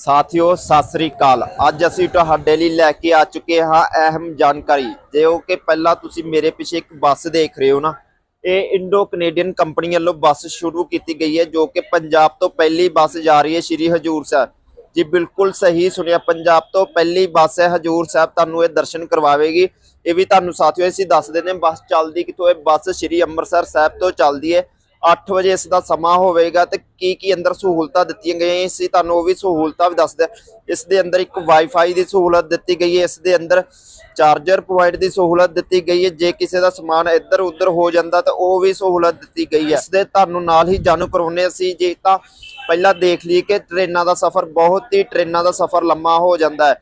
ਸਾਥੀਓ, ਸਤਿ ਸ੍ਰੀ ਅਕਾਲ। ਅੱਜ ਅਸੀਂ ਤੁਹਾਡੇ ਲਈ ਲੈ ਕੇ ਆ ਚੁੱਕੇ ਹਾਂ ਅਹਿਮ ਜਾਣਕਾਰੀ। ਜੋ ਕਿ ਪਹਿਲਾਂ ਤੁਸੀਂ ਮੇਰੇ ਪਿੱਛੇ ਇੱਕ ਬੱਸ ਦੇਖ ਰਹੇ ਹੋ ਨਾ, ਇਹ ਇੰਡੋ ਕੈਨੇਡੀਅਨ ਕੰਪਨੀ ਵੱਲੋਂ ਬੱਸ ਸ਼ੁਰੂ ਕੀਤੀ ਗਈ ਹੈ, ਜੋ ਕਿ ਪੰਜਾਬ ਤੋਂ ਪਹਿਲੀ ਬੱਸ ਜਾ ਰਹੀ ਹੈ, ਸ਼੍ਰੀ ਹਜੂਰ ਸਾਹਿਬ। ਜੀ ਬਿਲਕੁਲ ਸਹੀ ਸੁਣਿਆ, ਪੰਜਾਬ ਤੋਂ ਪਹਿਲੀ ਬੱਸ ਹੈ, ਹਜੂਰ ਸਾਹਿਬ ਤੁਹਾਨੂੰ ਇਹ ਦਰਸ਼ਨ ਕਰਵਾਵੇਗੀ। ਇਹ ਵੀ ਤੁਹਾਨੂੰ ਸਾਥੀਓ ਅਸੀਂ ਦੱਸ ਦਿੰਦੇ ਹਾਂ, ਬੱਸ ਚੱਲਦੀ ਕਿੱਥੋਂ ਹੈ? ਬੱਸ ਸ਼੍ਰੀ ਅੰਮ੍ਰਿਤਸਰ ਸਾਹਿਬ ਤੋਂ ਚੱਲਦੀ ਹੈ। 8 ਵਜੇ ਇਸ ਦਾ ਸਮਾਂ ਹੋਵੇਗਾ ਤੇ ਕੀ ਕੀ ਅੰਦਰ ਸਹੂਲਤਾਂ ਦਿੱਤੀਆਂ ਗਈਆਂ ਸੀ ਤੁਹਾਨੂੰ ਉਹ ਵੀ ਸਹੂਲਤਾਂ ਵੀ ਦੱਸਦੇ ਇਸ ਦੇ ਅੰਦਰ ਇੱਕ ਵਾਈਫਾਈ ਦੀ ਸਹੂਲਤ ਦਿੱਤੀ ਗਈ ਹੈ। ਇਸ ਦੇ ਅੰਦਰ ਚਾਰਜਰ ਪੁਆਇੰਟ ਦੀ ਸਹੂਲਤ ਦਿੱਤੀ ਗਈ ਹੈ। ਜੇ ਕਿਸੇ ਦਾ ਸਮਾਨ ਇੱਧਰ ਉੱਧਰ ਹੋ ਜਾਂਦਾ ਤਾਂ ਉਹ ਵੀ ਸਹੂਲਤ ਦਿੱਤੀ ਗਈ ਹੈ। ਇਸ ਦੇ ਤੁਹਾਨੂੰ ਨਾਲ ਹੀ ਜਾਣੂ ਕਰਾਉਨੇ ਅਸੀਂ। ਜੇ ਤਾਂ ਪਹਿਲਾਂ ਦੇਖ ਲਈ ਕਿ ਟ੍ਰੇਨਾਂ ਦਾ ਸਫ਼ਰ ਬਹੁਤ ਹੀ ਟ੍ਰੇਨਾਂ ਦਾ ਸਫ਼ਰ ਲੰਮਾ ਹੋ ਜਾਂਦਾ ਹੈ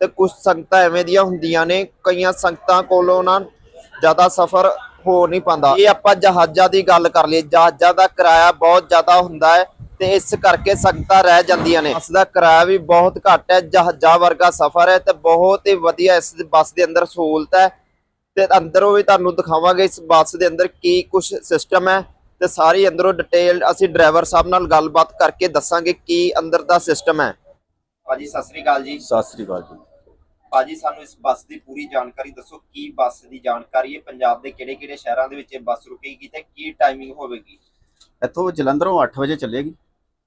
ਤੇ ਕੁਝ ਸੰਗਤਾਂ ਐਵੇਂ ਦੀਆਂ ਹੁੰਦੀਆਂ ਨੇ। ਕਈਆਂ ਸੰਗਤਾਂ ਕੋਲੋਂ ਨਾ ਜ਼ਿਆਦਾ ਸਫ਼ਰ ਹੋ ਨਹੀਂ ਪਾਉਂਦਾ। ਇਹ ਆਪਾਂ ਜਹਾਜ਼ਾਂ ਦੀ ਗੱਲ ਕਰ ਲਈਏ ਜਹਾਜ਼ਾਂ ਦਾ ਕਿਰਾਇਆ ਬਹੁਤ ਜ਼ਿਆਦਾ ਹੁੰਦਾ ਹੈ ਤੇ ਇਸ ਕਰਕੇ ਸੰਗਤਾਂ ਰਹਿ ਜਾਂਦੀਆਂ ਨੇ। ਬੱਸ ਦਾ ਕਿਰਾਇਆ ਵੀ ਬਹੁਤ ਘੱਟ ਹੈ ਜਹਾਜ਼ਾਂ ਵਰਗਾ ਸਫ਼ਰ ਹੈ ਤੇ ਬਹੁਤ ਹੀ ਵਧੀਆ ਇਸ ਬੱਸ ਦੇ ਅੰਦਰ ਸਹੂਲਤ ਹੈ। ਤੇ ਅੰਦਰੋਂ ਵੀ ਤੁਹਾਨੂੰ ਦਿਖਾਵਾਂਗੇ ਇਸ ਬੱਸ ਦੇ ਅੰਦਰ ਕੀ ਕੁਝ ਸਿਸਟਮ ਹੈ ਤੇ ਸਾਰੀ ਅੰਦਰੋਂ ਡਿਟੇਲ ਅਸੀਂ ਡਰਾਈਵਰ ਸਾਹਿਬ ਨਾਲ ਗੱਲਬਾਤ ਕਰਕੇ ਦੱਸਾਂਗੇ ਕੀ ਅੰਦਰ ਦਾ ਸਿਸਟਮ ਹੈ। ਭਾਜੀ ਸਤਿ ਸ੍ਰੀ ਅਕਾਲ ਜੀ। ਸਤਿ ਸ੍ਰੀ ਅਕਾਲ ਜੀ। ਭਾਜੀ ਸਾਨੂੰ ਇਸ ਬੱਸ ਦੀ ਪੂਰੀ ਜਾਣਕਾਰੀ ਦੱਸੋ ਕੀ ਬੱਸ ਦੀ ਜਾਣਕਾਰੀ ਹੈ? ਪੰਜਾਬ ਦੇ ਕਿਹੜੇ-ਕਿਹੜੇ ਸ਼ਹਿਰਾਂ ਦੇ ਵਿੱਚ ਇਹ ਬੱਸ ਰੁਕੇਗੀ ਤੇ ਕੀ ਟਾਈਮਿੰਗ ਹੋਵੇਗੀ? ਇੱਥੋਂ ਜਲੰਧਰੋਂ 8 ਵਜੇ ਚੱਲੇਗੀ।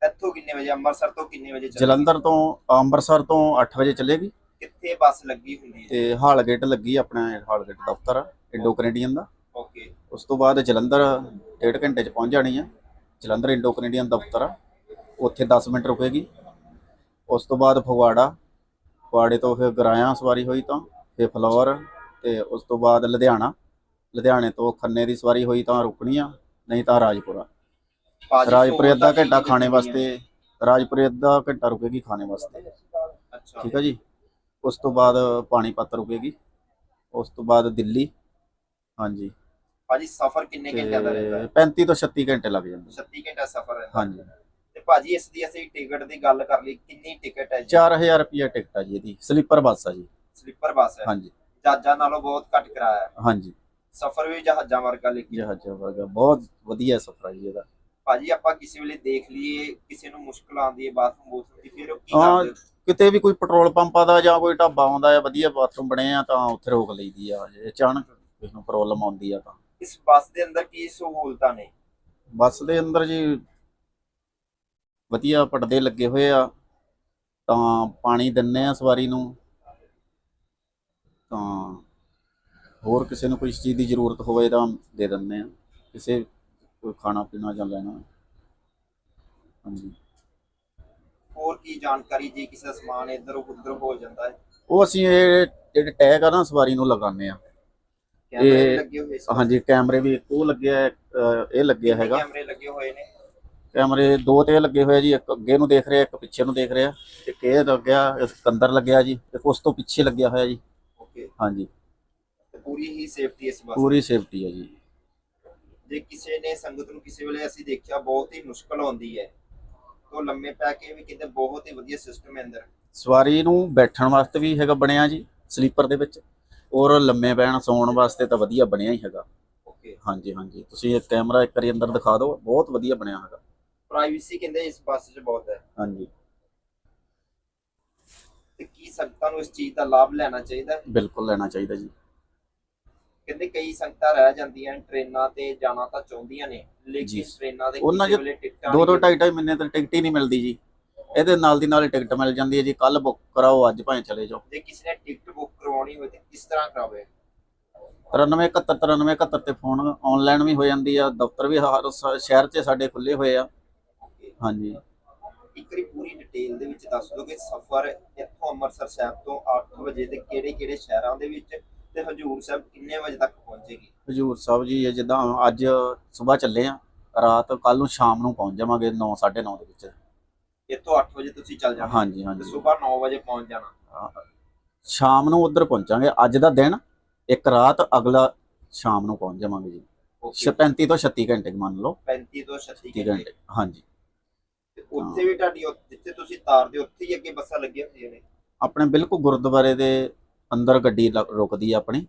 ਇੱਥੋਂ ਕਿੰਨੇ ਵਜੇ? ਅੰਮ੍ਰਿਤਸਰ ਤੋਂ ਕਿੰਨੇ ਵਜੇ ਚੱਲੇਗੀ? ਜਲੰਧਰ ਤੋਂ ਅੰਮ੍ਰਿਤਸਰ ਤੋਂ 8 ਵਜੇ ਚੱਲੇਗੀ। ਕਿੱਥੇ ਬੱਸ ਲੱਗੀ ਹੁੰਦੀ ਹੈ? ਤੇ ਹਾਲਗੇਟ ਲੱਗੀ ਆਪਣਾ ਹਾਲਗੇਟ ਦਫ਼ਤਰ ਆ ਇੰਡੋ ਕੈਨੇਡੀਅਨ ਦਾ। ਓਕੇ। ਉਸ ਤੋਂ ਬਾਅਦ ਜਲੰਧਰ ਡੇਢ ਘੰਟੇ ਚ ਪਹੁੰਚ ਜਾਣੀ ਆ। ਜਲੰਧਰ ਇੰਡੋ ਕੈਨੇਡੀਅਨ ਦਫ਼ਤਰ ਆ। ਉੱਥੇ 10 ਮਿੰਟ ਰੁਕੇਗੀ। ਉਸ ਤੋਂ ਬਾਅਦ ਫਗਵਾੜਾ ਫਗਵਾੜੇ ਤੋਂ ਫਿਰ ਗਰਾਇਆ ਸਵਾਰੀ ਹੋਈ ਤਾਂ ਫਿਰ ਫਲੋਰ ਤੇ ਉਸ ਤੋਂ ਬਾਅਦ ਲੁਧਿਆਣਾ। ਲੁਧਿਆਣੇ ਤੋਂ ਖੰਨੇ ਦੀ ਸਵਾਰੀ ਹੋਈ ਤਾਂ ਰੁਕਣੀ ਆ ਨਹੀਂ ਤਾਂ ਰਾਜਪੁਰਾ। ਰਾਜਪੁਰੇ ਅੱਧਾ ਘੰਟਾ ਖਾਣੇ ਵਾਸਤੇ ਰਾਜਪੁਰੇ ਅੱਧਾ ਘੰਟਾ ਰੁਕੇਗੀ ਖਾਣੇ ਵਾਸਤੇ। ਠੀਕ ਹੈ ਜੀ? ਉਸ ਤੋਂ ਬਾਅਦ ਪਾਣੀਪਤ ਰੁਕੇਗੀ। ਉਸ ਤੋਂ ਬਾਅਦ ਦਿੱਲੀ। ਹਾਂਜੀ। ਭਾਜੀ ਸਫ਼ਰ ਕਿੰਨੇ ਤੇ ਘੰਟਿਆਂ ਦਾ ਰਹੇਗਾ 35 ਤੋਂ 36 ਘੰਟੇ ਲੱਗ ਜਾਂਦੇ। 36 ਘੰਟਾ ਸਫ਼ਰ ਹੈ। ਹਾਂਜੀ। ਭਾਜੀ ਇਸ ਦੀ ਅਸੀਂ ਟਿਕਟ ਦੀ ਗੱਲ ਕਰ ਲਈ ਕਿੰਨੀ ਟਿਕਟ ਹੈ ਜੀ? 4000 ਰੁਪਿਆ ਟਿਕਟ ਆ ਜੀ ਇਹਦੀ ਸਲੀਪਰ ਬੱਸ ਆ ਜੀ। ਸਲੀਪਰ ਬੱਸ ਹੈ। ਹਾਂਜੀ। ਜਹਾਜ਼ਾਂ ਨਾਲੋਂ ਬਹੁਤ ਘੱਟ ਕਿਰਾਇਆ ਹੈ। ਹਾਂਜੀ। ਸਫ਼ਰ ਵੀ ਜਹਾਜ਼ਾਂ ਵਰਗਾ ਲਿਖੀ ਜਹਾਜ਼ ਵਰਗਾ ਬਹੁਤ ਵਧੀਆ ਸਫ਼ਰ ਆ ਜੀ ਇਹਦਾ। ਭਾਜੀ ਆਪਾਂ ਕਿਸੇ ਵੇਲੇ ਦੇਖ ਲਈਏ ਕਿਸੇ ਨੂੰ ਮੁਸ਼ਕਲ ਆਉਂਦੀ ਹੈ ਬਾਥਰੂਮ ਬੂਥਰੂਮ ਦੀ ਫਿਰ ਉਹ ਕੀ। ਕਰਦੇ ਹੋ? ਕਿਤੇ ਵੀ ਕੋਈ ਪੈਟਰੋਲ ਪੰਪਾਂ ਦਾ ਜਾਂ ਕੋਈ ਢਾਬਾ ਆਉਂਦਾ ਹੈ ਵਧੀਆ ਬਾਥਰੂਮ ਬਣੇ ਆ ਤਾਂ ਉੱਥੇ ਰੋਕ ਲਈਦੀ ਆ। ਜੇ ਅਚਾਨਕ ਕਿਸੇ ਨੂੰ ਪ੍ਰੋਬਲਮ ਆਉਂਦੀ ਆ ਤਾਂ। ਇਸ ਬੱਸ ਦੇ ਅੰਦਰ ਕੀ ਸਹੂਲਤਾਂ ਨੇ? ਬੱਸ ਦੇ ਅੰਦਰ ਜੀ ਵਧੀਆ ਪਰਦੇ ਲੱਗੇ ਹੋਏ ਆ ਤਾਂ ਪਾਣੀ ਦਿੰਨੇ ਆ ਸਵਾਰੀ ਨੂੰ। ਤਾਂ ਹੋਰ ਕਿਸੇ ਨੂੰ ਕੋਈ ਚੀਜ਼ ਦੀ ਜ਼ਰੂਰਤ ਹੋਵੇ ਤਾਂ ਦੇ ਦਿੰਨੇ ਆ। ਕਿਸੇ ਕੋਈ ਖਾਣਾ ਪੀਣਾ ਜਾਂ ਲੈਣਾ। ਹਾਂਜੀ। ਹੋਰ ਕੀ ਜਾਣਕਾਰੀ ਜੇ ਕਿਸੇ ਦਾ ਸਮਾਨ ਇੱਧਰ ਉੱਧਰ ਹੋ ਜਾਂਦਾ ਹੈ? ਉਹ ਅਸੀਂ ਇਹ ਜਿਹੜੇ ਟੈਗ ਆ ਨਾ ਸਵਾਰੀ ਨੂੰ ਲਗਾਉਂਦੇ ਆ। ਕੈਮਰੇ ਲੱਗੇ ਹੋਏ ਹਾਂਜੀ ਕੈਮਰੇ ਵੀ ਇੱਕ ਉਹ ਲੱਗਿਆ ਇਹ ਲੱਗਿਆ ਹੈਗਾ। ਕੈਮਰੇ ਲੱਗੇ ਹੋਏ ਨੇ। ਕੈਮਰੇ ਦੋ ਤੇ ਲੱਗੇ ਹੋਏ ਆ ਜੀ ਇੱਕ ਅੱਗੇ ਨੂੰ ਦੇਖ ਰਿਹਾ ਇੱਕ ਪਿੱਛੇ ਨੂੰ ਦੇਖ ਰਿਹਾ। ਇੱਕ ਇਹ ਲੱਗਿਆ ਇੱਕ ਅੰਦਰ ਲੱਗਿਆ ਜੀ ਇੱਕ ਉਸ ਤੋਂ ਪਿੱਛੇ ਲੱਗਿਆ ਹੋਇਆ ਜੀ। ਓਕੇ। ਹਾਂਜੀ। ਤੇ ਪੂਰੀ ਹੀ ਸੇਫਟੀ ਇਸ ਬੱਸ ਪੂਰੀ ਸੇਫਟੀ ਹੈ ਜੀ। ਜੇ ਕਿਸੇ ਨੇ ਸੰਗਤ ਨੂੰ ਕਿਸੇ ਵੇਲੇ ਅਸੀਂ ਦੇਖਿਆ ਬਹੁਤ ਹੀ ਮੁਸ਼ਕਲ ਆਉਂਦੀ ਹੈ। ਤੋਂ ਲੰਮੇ ਪੈ ਕੇ ਵੀ ਕਿਤੇ ਬਹੁਤ ਹੀ ਵਧੀਆ ਸਿਸਟਮ ਹੈ ਅੰਦਰ। ਸਵਾਰੀ ਨੂੰ ਬੈਠਣ ਵਾਸਤੇ ਵੀ ਹੈਗਾ ਬਣਿਆ ਜੀ ਸਲੀਪਰ ਦੇ ਵਿੱਚ। ਔਰ ਲੰਮੇ ਪੈਣ ਸੌਣ ਵਾਸਤੇ ਤਾਂ ਵਧੀਆ ਬਣਿਆ ਹੀ ਹੈਗਾ। ਓਕੇ। ਹਾਂਜੀ ਹਾਂਜੀ। ਤੁਸੀਂ ਇਹ ਕੈਮਰਾ ਇੱਕ ਵਾਰੀ ਅੰਦਰ ਦਿਖਾ ਦਿਓ ਬਹੁਤ ਵਧੀਆ ਬਣਿਆ ਹੈਗਾ। ਪ੍ਰਾਈਵੇਸੀ ਕਹਿੰਦੇ ਇਸ ਬੱਸ 'ਚ ਬਹੁਤ ਹੈ। ਹਾਂਜੀ। ਤੇ ਕੀ ਸੰਗਤਾਂ ਨੂੰ ਇਸ ਚੀਜ਼ ਦਾ ਲਾਭ ਲੈਣਾ ਚਾਹੀਦਾ ਹੈ? ਬਿਲਕੁਲ ਲੈਣਾ ਚਾਹੀਦਾ ਜੀ। ਕਹਿੰਦੇ ਕਈ ਸੰਗਤਾਂ ਰਹਿ ਜਾਂਦੀਆਂ ਟ੍ਰੇਨਾਂ ਤੇ ਜਾਣਾ ਤਾਂ ਚਾਹੁੰਦੀਆਂ ਨੇ ਜੀ। ਲੇਕਿਨ ਟ੍ਰੇਨਾਂ ਦੇ ਉਹਨਾਂ ਕਿਸੇ ਚ ਵੇਲੇ ਟਿਕਟਾਂ ਦੋ ਦੋ ਨਹੀਂ ਢਾਈ ਢਾਈ ਮਹੀਨੇ ਤੱਕ ਟਿਕਟ ਹੀ ਨਹੀਂ ਮਿਲਦੀ ਜੀ। ਇਹਦੇ ਨਾਲ ਦੀ ਨਾਲ ਹੀ ਟਿਕਟ ਮਿਲ ਜਾਂਦੀ ਹੈ ਜੀ। ਕੱਲ ਬੁੱਕ ਕਰਾਓ ਅੱਜ ਭਾਵੇਂ ਚਲੇ ਜਾਓ। ਜੇ ਕਿਸੇ ਨੇ ਟਿਕਟ ਬੁੱਕ ਕਰਵਾਉਣੀ ਹੋਵੇ ਤੇ ਕਿਸ ਤਰ੍ਹਾਂ ਕਰਾਵੇ? 93 71 93 71 ਤੇ ਫੋਨ ਆਨਲਾਈਨ ਵੀ ਹੋ ਜਾਂਦੀ ਆ। ਦਫ਼ਤਰ ਵੀ ਹਰ ਸ- ਸ਼ਹਿਰ 'ਚ ਸਾਡੇ ਖੁੱਲੇ ਹੋਏ ਆ। ਹਾਂਜੀ। ਇੱਕ ਵਾਰੀ ਪੂਰੀ ਡਿਟੇਲ ਦੇ ਵਿੱਚ ਦੱਸ ਦਿਓ ਕਿ ਸਫ਼ਰ ਇੱਥੋਂ ਅੰਮ੍ਰਿਤਸਰ ਸਾਹਿਬ ਤੋਂ 8 ਵਜੇ ਤੇ ਕਿਹੜੇ-ਕਿਹੜੇ ਸ਼ਹਿਰਾਂ ਦੇ ਵਿੱਚ ਤੇ ਹਜੂਰ ਸਾਹਿਬ ਕਿੰਨੇ ਵਜੇ ਤੱਕ ਪਹੁੰਚੇਗੀ? ਹਜੂਰ ਸਾਹਿਬ ਜੀ ਇਹ ਜਿੱਦਾਂ ਅੱਜ ਸਵੇਰ ਚੱਲੇ ਆ ਰਾਤ ਕੱਲ ਨੂੰ ਸ਼ਾਮ ਨੂੰ ਪਹੁੰਚ ਜਾਵਾਂਗੇ 9 9:30 ਦੇ ਵਿੱਚ। ਇੱਥੋਂ 8 ਵਜੇ ਤੁਸੀਂ ਚੱਲ ਜਾਣਾ। ਹਾਂਜੀ ਤੇ ਹਾਂਜੀ ਸਵੇਰ 9 ਵਜੇ ਪਹੁੰਚ ਜਾਣਾ। ਸ਼ਾਮ ਨੂੰ ਉੱਧਰ ਪਹੁੰਚਾਂਗੇ ਅੱਜ ਦਾ ਦਿਨ ਇੱਕ ਰਾਤ ਅਗਲਾ ਸ਼ਾਮ ਨੂੰ ਪਹੁੰਚ ਜਾਵਾਂਗੇ ਜੀ। ਓਕੇ 35 ਤੋਂ 36 ਘੰਟੇ ਮੰਨ ਲਓ। 35 ਤੋਂ 36 30 ਘੰਟੇ। ਹਾਂਜੀ। ਉੱਥੇ ਵੀ ਤੁਹਾਡੀ ਉਹ- ਜਿੱਥੇ ਤੁਸੀਂ ਤਾਰਦੇ ਹੋ, ਉੱਥੇ ਹੀ ਅੱਗੇ ਬੱਸਾਂ ਲੱਗੀਆਂ ਹੋਈਆਂ ਨੇ? ਆਪਣੇ ਬਿਲਕੁਲ ਗੁਰਦੁਆਰੇ ਦੇ ਅੰਦਰ ਗੱਡੀ ਲ- ਰੁਕਦੀ ਆ ਆਪਣੀ।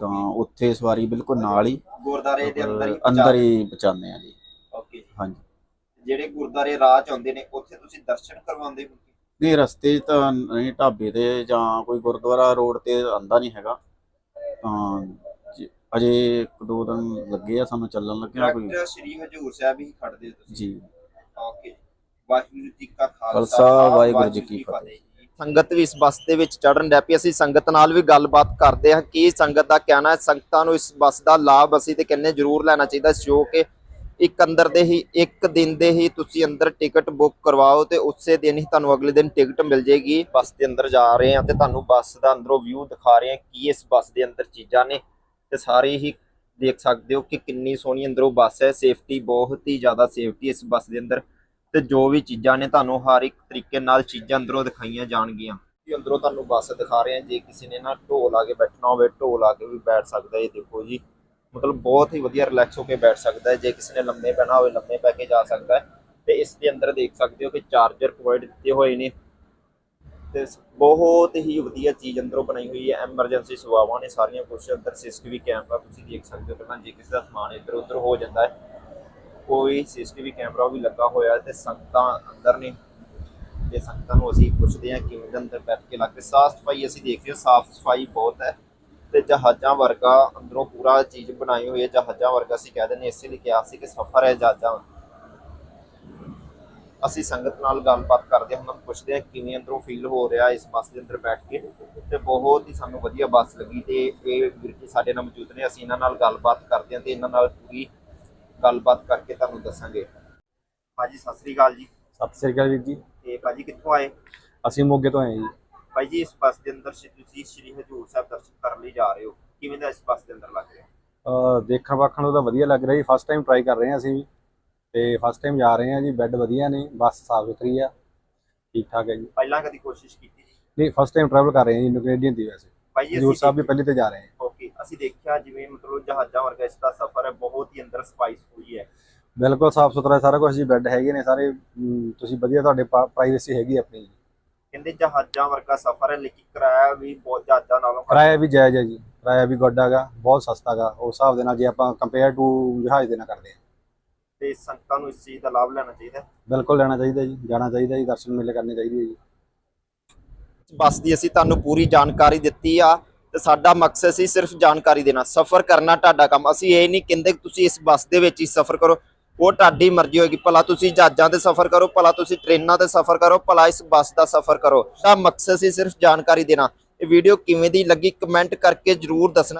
ਤਾਂ ਓਕੇ ਉੱਥੇ ਸਵਾਰੀ ਬਿਲਕੁਲ ਨਾਲ ਹੀ। ਗੁਰਦਾਰੇ ਦੇ ਅੰਦਰ ਹੀ ਅੰਦਰ ਹੀ ਪਹੁੰਚਾਉਂਦੇ ਆ ਜੀ। ਓਕੇ ਜੀ। ਹਾਂਜੀ। ਜਿਹੜੇ ਗੁਰਦਾਰੇ ਰਾਹ ਚ ਆਉਂਦੇ ਨੇ ਉੱਥੇ ਤੁਸੀਂ ਦਰਸ਼ਨ ਕਰਵਾਉਂਦੇ ਹੋ? ਨਹੀਂ ਰਸਤੇ 'ਚ ਤਾਂ ਨਹੀਂ ਢਾਬੇ ਤੇ ਜਾਂ ਕੋਈ ਗੁਰਦੁਆਰਾ ਰੋਡ ਤੇ ਆਂਦਾ ਨਹੀਂ ਹੈਗਾ। ਤਾਂ ਜ- ਅਜੇ ਇੱਕ ਦੋ ਦਿਨ ਲੱਗੇ ਆ ਸਾਨੂੰ ਚੱਲਣ ਲੱਗਿਆ ਕੋਈ। ਡਾਕਟਰ ਸ਼੍ਰੀ ਹਜੂਰ ਸਾਹਿਬ ਹੀ ਖੜਦੇ ਤੁਸੀਂ? ਜੀ। ਓਕੇ ਵਾਹਿਗੁਰੂ ਜੀ ਕਾ ਖਾਲਸਾ, ਵਾਹਿਗੁਰੂ ਜੀ ਕੀ ਫਤਿਹ। ਸੰਗਤ ਵੀ ਇਸ ਬੱਸ ਦੇ ਵਿੱਚ ਚੜਨ ਡੈ ਪਈ। ਅਸੀਂ ਸੰਗਤ ਨਾਲ ਵੀ ਗੱਲਬਾਤ ਕਰਦੇ ਹਾਂ ਕੀ ਸੰਗਤ ਦਾ ਕਹਿਣਾ ਹੈ ਸੰਗਤਾਂ ਨੂੰ ਇਸ ਬੱਸ ਦਾ ਲਾਭ ਅਸੀਂ ਤੇ ਕਹਿੰਨੇ ਜ਼ਰੂਰ ਲੈਣਾ ਚਾਹੀਦਾ ਜੋ ਕਿ ਇੱਕ ਅੰਦਰ ਦੇ ਹੀ ਇੱਕ ਦਿਨ ਦੇ ਹੀ ਤੁਸੀਂ ਅੰਦਰ ਟਿਕਟ ਬੁੱਕ ਕਰਵਾਓ ਤੇ ਉਸੇ ਦਿਨ ਹੀ ਤੁਹਾਨੂੰ ਅਗਲੇ ਦਿਨ ਟਿਕਟ ਮਿਲ ਜੇਗੀ। ਬੱਸ ਦੇ ਅੰਦਰ ਜਾ ਰਹੇ ਹਾਂ ਤੇ ਤੁਹਾਨੂੰ ਬੱਸ ਦਾ ਅੰਦਰੋਂ ਵਿਊ ਦਿਖਾ ਰਹੇ ਹਾਂ ਕੀ ਇਸ ਬੱਸ ਦੇ ਅੰਦਰ ਚੀਜ਼ਾਂ ਨੇ ਤੇ ਸਾਰੇ ਹੀ ਦੇਖ ਸਕਦੇ ਹੋ ਕਿ ਕਿੰਨੀ ਸੋਹਣੀ ਅੰਦਰੋਂ ਬੱਸ ਹੈ। ਸੇਫਟੀ ਬਹੁਤ ਹੀ ਜ਼ਿਆਦਾ ਸੇਫਟੀ ਇਸ ਬੱਸ ਦੇ ਅੰਦਰ। ਤੇ ਜੋ ਵੀ ਚੀਜ਼ਾਂ ਨੇ ਤੁਹਾਨੂੰ ਹਰ ਇੱਕ ਤਰੀਕੇ ਨਾਲ ਚੀਜ਼ਾਂ ਅੰਦਰੋਂ ਦਿਖਾਈਆਂ ਜਾਣਗੀਆਂ। ਅੰਦਰੋਂ ਤੁਹਾਨੂੰ ਬੱਸ ਦਿਖਾ ਰਹੇ ਹਾਂ। ਜੇ ਕਿਸੇ ਨੇ ਨਾ ਢੋਲ ਆ ਕੇ ਬੈਠਣਾ ਹੋਵੇ, ਢੋਲ ਆ ਕੇ ਵੀ ਬੈਠ ਸਕਦਾ ਹੈ। ਦੇਖੋ ਜੀ, ਮਤਲਬ ਬਹੁਤ ਹੀ ਵਧੀਆ ਰਿਲੈਕਸ ਹੋ ਕੇ ਬੈਠ ਸਕਦਾ ਹੈ। ਜੇ ਕਿਸੇ ਨੇ ਲੰਮੇ ਪੈਣਾ ਹੋਵੇ, ਲੰਮੇ ਪੈ ਕੇ ਜਾ ਸਕਦਾ ਹੈ। ਤੇ ਇਸ ਦੇ ਅੰਦਰ ਦੇਖ ਸਕਦੇ ਹੋ ਕਿ ਚਾਰਜਰ ਪ੍ਰੋਵਾਈਡ ਦਿੱਤੇ ਹੋਏ ਨੇ। ਤੇ ਬਹੁਤ ਹੀ ਵਧੀਆ ਚੀਜ਼ ਅੰਦਰੋਂ ਬਣਾਈ ਹੋਈ ਹੈ। ਐਮਰਜੈਂਸੀ ਸੇਵਾਵਾਂ ਨੇ ਸਾਰੀਆਂ ਕੁਝ ਅੰਦਰ ਸੀਸੀਟੀਵੀ ਕੈਮਰਾ ਤੁਸੀਂ ਦੇਖ ਸਕਦੇ ਹੋ। ਪਹਿਲਾਂ ਜੇ ਕਿਸੇ ਦਾ ਸਮਾਨ ਇੱਧਰ ਉੱਧਰ ਹੋ ਜਾਂਦਾ ਹੈ, ਕੋਈ ਸੀਸੀਟੀਵੀ ਕੈਮਰਾ ਵੀ ਲੱਗਾ ਹੋਇਆ ਹੈ ਤੇ ਸੰਗਤਾਂ ਅੰਦਰ ਨੇ। ਤੇ ਸੰਗਤਾਂ ਨੂੰ ਅਸੀਂ ਪੁੱਛਦੇ ਹਾਂ ਕਿਵੇਂ ਦੇ ਅੰਦਰ ਬੈਠ ਕੇ ਲੱਗੇ ਸਾਫ਼ ਸਫ਼ਾਈ ਅਸੀਂ ਦੇਖ ਰਹੇ ਹਾਂ, ਸਾਫ਼ ਸਫ਼ਾਈ ਬਹੁਤ ਹੈ ਤੇ ਜਹਾਜ਼ਾਂ ਵਰਗਾ ਅੰਦਰੋਂ ਪੂਰਾ ਚੀਜ਼ ਬਣਾਈ ਹੋਈ ਹੈ। ਜਹਾਜ਼ਾਂ ਵਰਗਾ ਅਸੀਂ ਕਹਿ ਦਿੰਦੇ ਇਸੇ ਲਈ ਕਿਹਾ ਸੀ ਕਿ ਸਫ਼ਰ ਹੈ ਜਹਾਜ਼ਾਂ। ਅਸੀਂ ਸੰਗਤ ਨਾਲ ਗੱਲਬਾਤ ਕਰਦੇ ਹਾਂ ਉਹਨਾਂ ਨੂੰ ਪੁੱਛਦੇ ਹਾਂ ਕਿਵੇਂ ਅੰਦਰੋਂ ਫੀਲ ਹੋ ਰਿਹਾ ਇਸ ਬੱਸ ਦੇ ਅੰਦਰ ਬੈਠ ਕੇ ਤੇ ਬਹੁਤ ਹੀ ਸਾਨੂੰ ਵਧੀਆ ਬੱਸ ਲੱਗੀ ਤੇ ਇਹ ਵੀਰ ਜੀ ਸਾਡੇ ਨਾਲ ਮੌਜੂਦ ਨੇ ਅਸੀਂ ਇਹਨਾਂ ਨਾਲ ਗੱਲਬਾਤ ਕਰਦੇ ਹਾਂ ਤੇ ਇਹਨਾਂ ਨਾਲ ਪੂਰੀ ਗੱਲਬਾਤ ਕਰਕੇ ਤੁਹਾਨੂੰ ਦੱਸਾਂਗੇ। ਭਾਜੀ ਸਤਿ ਸ੍ਰੀ ਅਕਾਲ ਜੀ। ਸਤਿ ਸ੍ਰੀ ਅਕਾਲ ਵੀਰ ਜੀ। ਤੇ ਭਾਜੀ ਕਿੱਥੋਂ ਆਏ? ਅਸੀਂ ਮੋਗੇ ਤੋਂ ਆਏ ਜੀ। ਭਾਈ ਜੀ ਇਸ ਬੱਸ ਦੇ ਅੰਦਰ ਤੁਸੀਂ ਸ਼੍ਰੀ ਹਜੂਰ ਸਾਹਿਬ ਦਰਸ਼ਨ ਕਰਨ ਲਈ ਜਾ ਰਹੇ ਹੋ। ਕਿਵੇਂ ਦਾ ਇਸ ਬੱਸ ਦੇ ਅੰਦਰ ਲੱਗ ਰਿਹਾ? ਦੇਖਣ ਵਾਖਣ ਤਾਂ ਵਧੀਆ ਲੱਗ ਰਿਹਾ ਜੀ। ਫਸਟ ਟਾਈਮ ਟਰਾਈ ਕਰ ਰਹੇ ਹਾਂ ਅਸੀਂ ਵੀ। ਤੇ ਫਸਟ ਟਾਈਮ ਜਾ ਰਹੇ ਹਾਂ ਜੀ ਬੈੱਡ ਵਧੀਆ ਨੇ ਬੱਸ ਸਾਫ਼ ਸੁਥਰੀ ਆ ਠੀਕ ਠਾਕ ਹੈ ਜੀ। ਪਹਿਲਾਂ ਕਦੀ ਕੋਸ਼ਿਸ਼ ਕੀਤੀ ਜੀ ਨਹੀਂ ਫਸਟ ਟਾਈਮ ਟਰੈਵਲ ਕਰ ਰਹੇ ਹਾਂ ਜੀ ਇੰਡੋ ਕੈਨੇਡੀਅਨ ਦੀ ਵੈਸੇ। ਭਾਈ ਜੀ ਹਜ਼ੂਰ ਸਾਹਿਬ ਵੀ ਪਹਿਲੇ ਤੇ ਜਾ ਰਹੇ ਹਾਂ। ਓਕੇ ਅਸੀਂ ਦੇਖਿਆ ਜਿਵੇਂ ਮਤਲਬ ਜਹਾਜ਼ਾਂ ਵਰਗਾ ਇਸ ਦਾ ਸਫ਼ਰ ਹੈ ਬਹੁਤ ਹੀ ਅੰਦਰ ਸਪਾਈਸਫੁਲ ਹੈ। ਬਿਲਕੁਲ ਸਾਫ਼ ਸੁਥਰਾ ਸਾਰਾ ਕੁਝ ਜੀ ਬੈੱਡ ਹੈਗੇ ਨੇ ਸਾਰੇ। ਤੁਸੀਂ ਵਧੀਆ ਤੁਹਾਡੇ ਪ੍ਰਾਈਵੇਸੀ ਹੈਗੀ ਆਪਣੀ ਜੀ। ਕਹਿੰਦੇ ਜਹਾਜ਼ਾਂ ਵਰਗਾ ਸਫ਼ਰ ਹੈ ਲੇਕਿਨ ਕਿਰਾਇਆ ਵੀ ਬਹੁਤ ਜਹਾਜ਼ਾਂ ਨਾਲੋਂ ਕਿਰਾਇਆ ਵੀ ਜਾਇਜ਼ ਹੈ ਜੀ ਕਿਰਾਇਆ ਵੀ ਗੁੱਡ ਹੈਗਾ ਬਹੁਤ ਸਸਤਾ ਹੈਗਾ। ਉਸ ਹਿਸਾਬ ਦੇ ਨਾਲ ਜੇ ਆਪਾਂ ਕੰਪੇਅਰ ਟੂ ਜਹਾਜ਼ ਦੇ ਨਾਲ ਕਰਦੇ ਹਾਂ। ਤੇ ਸੰਗਤਾਂ ਨੂੰ ਇਸ ਚੀਜ਼ ਦਾ ਲਾਭ ਲੈਣਾ ਚਾਹੀਦਾ ਹੈ। ਬਿਲਕੁਲ ਲੈਣਾ ਚਾਹੀਦਾ ਜੀ ਜਾਣਾ ਚਾਹੀਦਾ ਜੀ ਦਰਸ਼ਨ ਮੇਲੇ ਕਰਨੇ ਚਾਹੀਦੇ ਜੀ। ਬੱਸ ਦੀ ਅਸੀਂ ਤੁਹਾਨੂੰ ਪੂਰੀ ਜਾਣਕਾਰੀ ਦਿੱਤੀ ਆ ਤੇ ਸਾਡਾ ਮਕਸਦ ਸੀ ਸਿਰਫ ਜਾਣਕਾਰੀ ਦੇਣਾ ਸਫ਼ਰ ਕਰਨਾ ਤੁਹਾਡਾ ਕੰਮ। ਅਸੀਂ ਇਹ ਨਹੀਂ ਕਹਿੰਦੇ ਕਿ ਤੁਸੀਂ ਇਸ ਬੱਸ ਦੇ ਵਿੱਚ ਹੀ ਸਫ਼ਰ ਕਰੋ ਉਹ ਤੁਹਾਡੀ ਮਰਜ਼ੀ ਹੋਏਗੀ। ਭਲਾ ਤੁਸੀਂ ਜਹਾਜ਼ਾਂ ਤੇ ਸਫ਼ਰ ਕਰੋ ਭਲਾ ਤੁਸੀਂ ਟ੍ਰੇਨਾਂ ਤੇ ਸਫ਼ਰ ਕਰੋ ਭਲਾ ਇਸ ਬੱਸ ਦਾ ਸਫ਼ਰ ਕਰੋ। ਤਾਂ ਮਕਸਦ ਸੀ ਸਿਰਫ ਜਾਣਕਾਰੀ ਦੇਣਾ। ਇਹ ਵੀਡੀਓ ਕਿਵੇਂ ਦੀ ਲੱਗੀ ਕਮੈਂਟ ਕਰਕੇ ਜਰੂਰ ਦੱਸਣਾ।